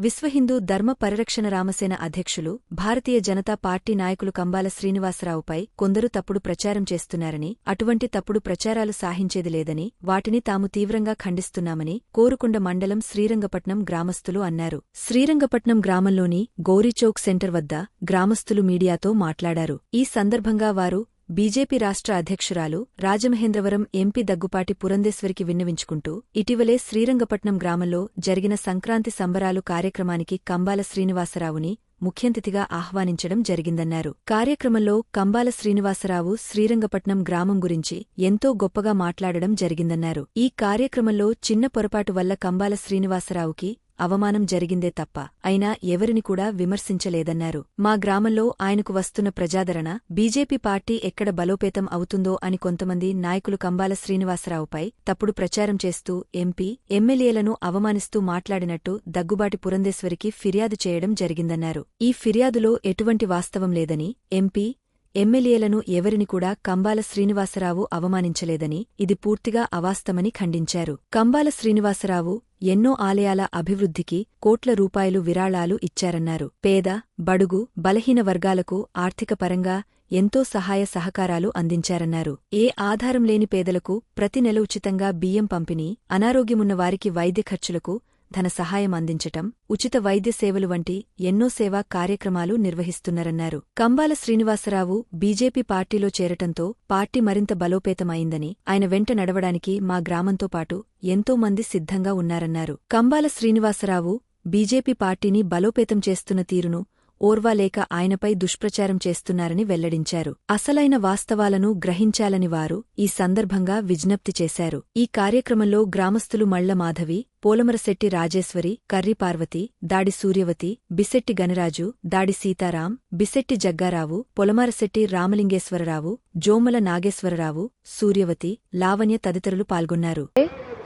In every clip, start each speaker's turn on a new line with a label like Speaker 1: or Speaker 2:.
Speaker 1: విశ్వ హిందూ ధర్మ పరిరక్షణ రామసేన అధ్యక్షులు భారతీయ జనతా పార్టీ నాయకులు కంబాల శ్రీనివాసరావుపై కొందరు తప్పుడు ప్రచారం చేస్తున్నారని అటువంటి తప్పుడు ప్రచారాలు సాహించేది లేదని వాటిని తాము తీవ్రంగా ఖండిస్తున్నామని కోరుకొండ మండలం శ్రీరంగపట్నం గ్రామస్తులు అన్నారు. శ్రీరంగపట్నం గ్రామంలోని గౌరీచౌక్ సెంటర్ వద్ద గ్రామస్తులు మీడియాతో మాట్లాడారు. ఈ సందర్భంగా వారు బీజేపీ రాష్ట్ర అధ్యక్షురాలు రాజమహేంద్రవరం ఎంపీ దగ్గుపాటి పురంధేశ్వరికి విన్నవించుకుంటూ ఇటీవలే శ్రీరంగపట్నం గ్రామంలో జరిగిన సంక్రాంతి సంబరాలు కార్యక్రమానికి కంబాల శ్రీనివాసరావుని ముఖ్యంతిథిగా ఆహ్వానించడం జరిగిందన్నారు. కార్యక్రమంలో కంబాల శ్రీనివాసరావు శ్రీరంగపట్నం గ్రామం గురించి ఎంతో గొప్పగా మాట్లాడడం జరిగిందన్నారు. ఈ కార్యక్రమంలో చిన్న పొరపాటు వల్ల కంబాల శ్రీనివాసరావుకి అవమానం జరిగిందే తప్ప అయినా ఎవరిని కూడా విమర్శించలేదన్నారు. మా గ్రామంలో ఆయనకు వస్తున్న ప్రజాదరణ బీజేపీ పార్టీ ఎక్కడ బలోపేతం అవుతుందో అని కొంతమంది నాయకులు కంబాల శ్రీనివాసరావుపై తప్పుడు ప్రచారం చేస్తూ ఎంపీ ఎమ్మెల్యేలను అవమానిస్తూ మాట్లాడినట్టు దగ్గుబాటి పురంధేశ్వరికి ఫిర్యాదు చేయడం జరిగిందన్నారు. ఈ ఫిర్యాదులో ఎటువంటి వాస్తవం లేదని ఎంపీ ఎమ్మెల్యేలను ఎవరిని కూడా కంబాల శ్రీనివాసరావు అవమానించలేదని ఇది పూర్తిగా అవాస్తమని ఖండించారు. కంబాల శ్రీనివాసరావు ఎన్నో ఆలయాల అభివృద్ధికి కోట్ల రూపాయలు విరాళాలు ఇచ్చారన్నారు. పేద బడుగు బలహీన వర్గాలకు ఆర్థికపరంగా ఎంతో సహాయ సహకారాలు అందించారన్నారు. ఏ ఆధారం లేని పేదలకు ప్రతి నెల ఉచితంగా బియ్యం పంపిణీ అనారోగ్యమున్న వారికి వైద్య ఖర్చులకు ధన సహాయం అందించటం ఉచిత వైద్య సేవలు వంటి ఎన్నో సేవా కార్యక్రమాలు నిర్వహిస్తున్నారన్నారు. కంబాల శ్రీనివాసరావు బీజేపీ పార్టీలో చేరటంతో పార్టీ మరింత బలోపేతమైందని ఆయన వెంట నడవడానికి మా గ్రామంతో పాటు ఎంతో మంది సిద్ధంగా ఉన్నారన్నారు. కంబాల శ్రీనివాసరావు బీజేపీ పార్టీని బలోపేతం చేస్తున్న తీరును ఓర్వాలేక ఆయనపై దుష్ప్రచారం చేస్తున్నారని వెల్లడించారు. అసలైన వాస్తవాలను గ్రహించాలని వారు ఈ సందర్భంగా విజ్ఞప్తి చేశారు. ఈ కార్యక్రమంలో గ్రామస్థులు మళ్ళ మాధవి పోలమరశెట్టి రాజేశ్వరి కర్రి పార్వతి దాడి సూర్యవతి బిసెట్టి గణరాజు దాడి సీతారాం బిసెట్టి జగ్గారావు పొలమరశెట్టి రామలింగేశ్వరరావు జోమల నాగేశ్వరరావు సూర్యవతి లావణ్య తదితరులు పాల్గొన్నారు.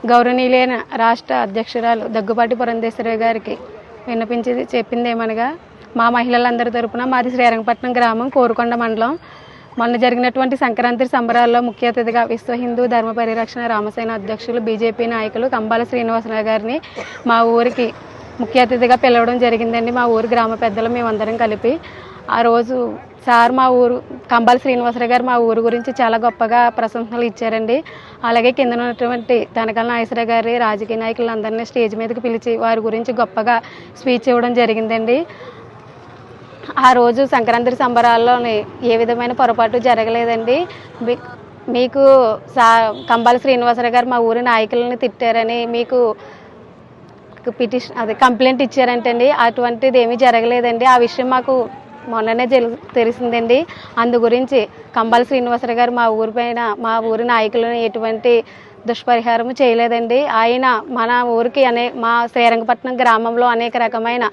Speaker 2: గౌరవనీయులైన రాష్ట్ర అధ్యక్షురాలు దగ్గుబాటి పురంధేశ్వరి గారికి విన్నపించేది చెప్పిందేమనగా మా మహిళలందరి తరపున మాది శ్రీరంగపట్నం గ్రామం కోరుకొండ మండలం. మొన్న జరిగినటువంటి సంక్రాంతి సంబరాల్లో ముఖ్య అతిథిగా విశ్వ హిందూ ధర్మ పరిరక్షణ రామసేన అధ్యక్షులు బీజేపీ నాయకులు కంబాల శ్రీనివాసరావు గారిని మా ఊరికి ముఖ్య అతిథిగా పిలవడం జరిగిందండి. మా ఊరు గ్రామ పెద్దలు మేమందరం కలిపి. ఆ రోజు సార్ మా ఊరు కంబాల శ్రీనివాసరావు గారు మా ఊరు గురించి చాలా గొప్పగా ప్రశంసలు ఇచ్చారండి. అలాగే కింద ఉన్నటువంటి తనకల నాగేశ్వరరావు గారి రాజకీయ నాయకులందరినీ స్టేజ్ మీదకి పిలిచి వారి గురించి గొప్పగా స్పీచ్ ఇవ్వడం జరిగిందండి. ఆ రోజు సంక్రాంతి సంబరాల్లోని ఏ విధమైన పొరపాటు జరగలేదండి. మీ- మీకు సా కంబాల శ్రీనివాసరావు గారు మా ఊరి నాయకులను తిట్టారని మీకు పిటిషన్ అదే కంప్లైంట్ ఇచ్చారంటండి. అటువంటిది ఏమీ జరగలేదండి. ఆ విషయం మాకు మొన్ననే తెలి తెలిసిందండి. అందు గురించి కంబాల శ్రీనివాసరావు గారు మా ఊరి పైన మా ఊరి నాయకులను ఎటువంటి దుష్పరిహారం చేయలేదండి. ఆయన మన ఊరికి అనే మా శ్రీరంగపట్నం గ్రామంలో అనేక రకమైన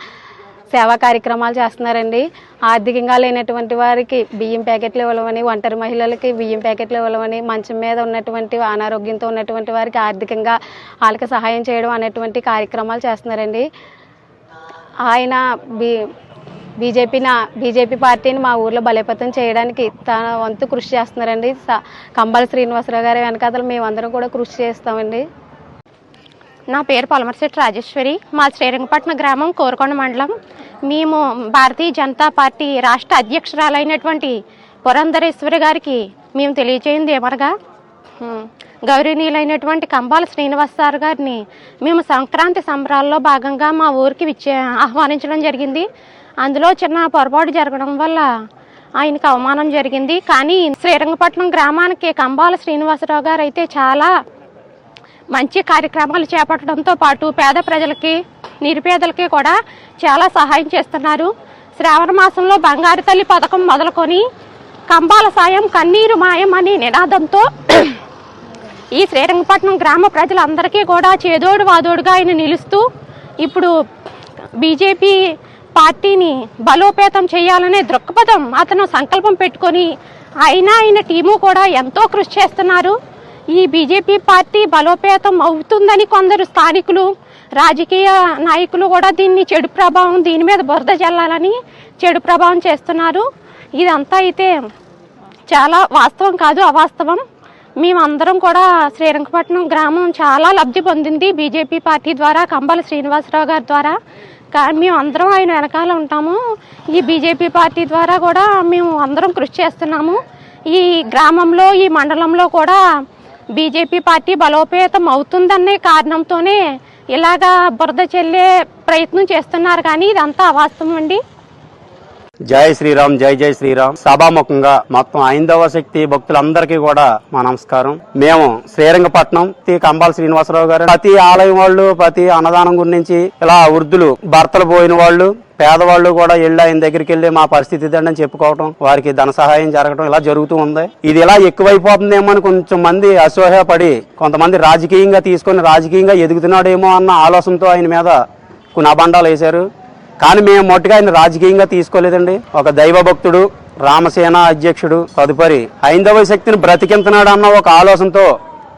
Speaker 2: సేవా కార్యక్రమాలు చేస్తున్నారండి. ఆర్థికంగా లేనటువంటి వారికి బియ్యం ప్యాకెట్లు ఇవ్వమని ఒంటరి మహిళలకి బియ్యం ప్యాకెట్లు ఇవ్వమని మంచం మీద ఉన్నటువంటి అనారోగ్యంతో ఉన్నటువంటి వారికి ఆర్థికంగా వాళ్ళకి సహాయం చేయడం అనేటువంటి కార్యక్రమాలు చేస్తున్నారండి. ఆయన బీ బీజేపీ నా బీజేపీ పార్టీని మా ఊర్లో బలోపేతం చేయడానికి తన వంతు కృషి చేస్తున్నారండి. స- కంబాల శ్రీనివాసరావు గారి వెనకాతలు మేమందరం కూడా కృషి చేస్తామండి.
Speaker 3: నా పేరు పొలమర్శెట్టి రాజేశ్వరి. మా శ్రీరంగపట్నం గ్రామం కోరకొండ మండలం. మేము భారతీయ జనతా పార్టీ రాష్ట్ర అధ్యక్షురాలైనటువంటి పురంధరేశ్వరి గారికి మేము తెలియజేయింది ఏమనగా గౌరవనీయులైనటువంటి కంబాల శ్రీనివాస్ సార్ గారిని మేము సంక్రాంతి సంబరాల్లో భాగంగా మా ఊరికి విచ్చే ఆహ్వానించడం జరిగింది. అందులో చిన్న పొరపాటు జరగడం వల్ల ఆయనకు అవమానం జరిగింది. కానీ శ్రీరంగపట్నం గ్రామానికి కంబాల శ్రీనివాసరావు గారు అయితే చాలా మంచి కార్యక్రమాలు చేపట్టడంతో పాటు పేద ప్రజలకి నిరుపేదలకి కూడా చాలా సహాయం చేస్తున్నారు. శ్రావణ మాసంలో బంగారు తల్లి పథకం మొదలుకొని కంబాల సాయం కన్నీరు మాయం అనే నినాదంతో ఈ శ్రీరంగపట్నం గ్రామ ప్రజలందరికీ కూడా చేదోడు వాదోడుగా ఆయన నిలుస్తూ ఇప్పుడు బీజేపీ పార్టీని బలోపేతం చేయాలనే దృక్పథం అతను సంకల్పం పెట్టుకొని అయినా ఆయన టీము కూడా ఎంతో కృషి చేస్తున్నారు. ఈ బీజేపీ పార్టీ బలోపేతం అవుతుందని కొందరు స్థానికులు రాజకీయ నాయకులు కూడా దీన్ని చెడు ప్రభావం దీని మీద బురద జల్లాలని చెడు ప్రభావం చేస్తున్నారు. ఇదంతా అయితే చాలా వాస్తవం కాదు అవాస్తవం. మేమందరం కూడా శ్రీరంగపట్నం గ్రామం చాలా లబ్ధి పొందింది బీజేపీ పార్టీ ద్వారా కంబాల శ్రీనివాసరావు గారి ద్వారా. కానీ మేము అందరం ఆయన వెనకాల ఉంటాము. ఈ బీజేపీ పార్టీ ద్వారా కూడా మేము అందరం కృషి చేస్తున్నాము. ఈ గ్రామంలో ఈ మండలంలో కూడా బీజేపీ పార్టీ బలోపేతం అవుతుందనే కారణంతోనే ఇలాగా బురద చెల్లే ప్రయత్నం చేస్తున్నారు కానీ ఇదంతా అవాస్తవం అండి.
Speaker 4: జై శ్రీరామ్ జై జై శ్రీరామ్. సభాముఖంగా మొత్తం ఐందవ శక్తి భక్తులందరికీ కూడా మా నమస్కారం. మేము శ్రీరంగపట్నం తి కంబాల శ్రీనివాసరావు గారు. ప్రతి ఆలయం వాళ్ళు ప్రతి అన్నదానం గురించి ఇలా వృద్ధులు భర్తలు పోయిన వాళ్ళు పేదవాళ్ళు కూడా వెళ్ళి ఆయన దగ్గరికి వెళ్ళి మా పరిస్థితి ఇదండి అని చెప్పుకోవటం వారికి ధన సహాయం జరగడం ఇలా జరుగుతూ ఉంది. ఇది ఇలా ఎక్కువైపోతుందేమో అని కొంచెం మంది అసూయపడి కొంతమంది రాజకీయంగా తీసుకొని రాజకీయంగా ఎదుగుతున్నాడేమో అన్న ఆలోచనతో ఆయన మీద కొన్ని అబండాలు వేశారు. కానీ మేము మొట్టగా ఆయన రాజకీయంగా తీసుకోలేదండి. ఒక దైవ భక్తుడు రామసేన అధ్యక్షుడు తదుపరి హైందవ శక్తిని బ్రతికింతున్నాడు అన్న ఒక ఆలోచనతో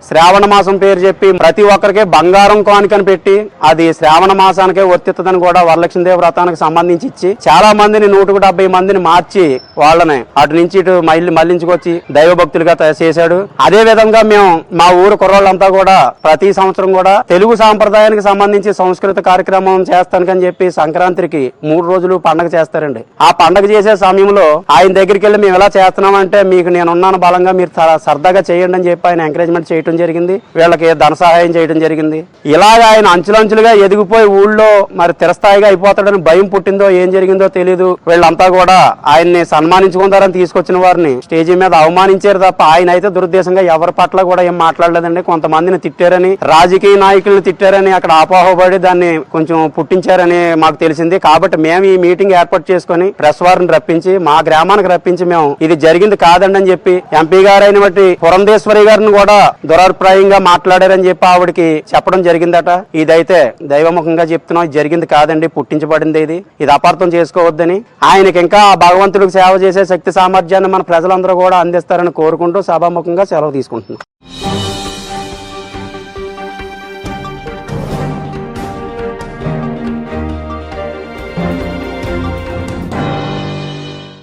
Speaker 4: శ్రావణ మాసం పేరు చెప్పి ప్రతి ఒక్కరికి బంగారం కానుకని పెట్టి అది శ్రావణ మాసానికే వర్తిస్తుందని కూడా వరలక్ష్మీదేవి వ్రతానికి సంబంధించి ఇచ్చి చాలా మందిని నూటికి డెబ్బై మందిని మార్చి వాళ్ళని అటు నుంచి ఇటు మళ్ళీ మళ్ళించుకొచ్చి దైవ భక్తులుగా చేశాడు. అదే విధంగా మేము మా ఊరు కుర్రోళ్ళంతా కూడా ప్రతి సంవత్సరం కూడా తెలుగు సాంప్రదాయానికి సంబంధించి సంస్కృత కార్యక్రమం చేస్తానికని చెప్పి సంక్రాంతికి మూడు రోజులు పండగ చేస్తారండి. ఆ పండగ చేసే సమయంలో ఆయన దగ్గరికి వెళ్ళి మేము ఎలా చేస్తున్నామంటే మీకు నేను ఉన్నాను బలంగా మీరు సరదాగా చేయండి అని చెప్పి ఆయన ఎంకరేజ్మెంట్ చేయడం జరిగింది. వీళ్ళకి ధన సహాయం చేయడం జరిగింది. ఇలాగ ఆయన అంచులంచులుగా ఎదిగిపోయి ఊళ్ళో మరి తిరస్థాయిగా అయిపోతాడని భయం పుట్టిందో ఏం జరిగిందో తెలియదు వీళ్ళంతా కూడా ఆయన్ని సన్మానించుకుంటారని తీసుకొచ్చిన వారిని స్టేజీ మీద అవమానించారు తప్ప ఆయన అయితే దురుద్దేశంగా ఎవరి పట్ల కూడా ఏం మాట్లాడలేదండి. కొంతమందిని తిట్టారని రాజకీయ నాయకులను తిట్టారని అక్కడ అపోహపడి దాన్ని కొంచెం పుట్టించారని మాకు తెలిసింది. కాబట్టి మేము ఈ మీటింగ్ ఏర్పాటు చేసుకొని ప్రెస్ వారిని రప్పించి మా గ్రామానికి రప్పించి మేము ఇది జరిగింది కాదండి అని చెప్పి ఎంపీ గారు అయినటువంటి పురంధేశ్వరి గారిని కూడా దురభిప్రాయంగా మాట్లాడారని చెప్పి ఆవిడకి చెప్పడం జరిగిందట. ఇదైతే దైవముఖంగా చెప్తున్నాం జరిగింది కాదండి పుట్టించబడింది ఇది. ఇది అపార్థం చేసుకోవద్దని. ఆయనకి ఇంకా ఆ భగవంతుడికి సేవ చేసే శక్తి సామర్థ్యాన్ని మన ప్రజలందరూ కూడా అందిస్తారని కోరుకుంటూ సభాముఖంగా సెలవు తీసుకుంటున్నాం.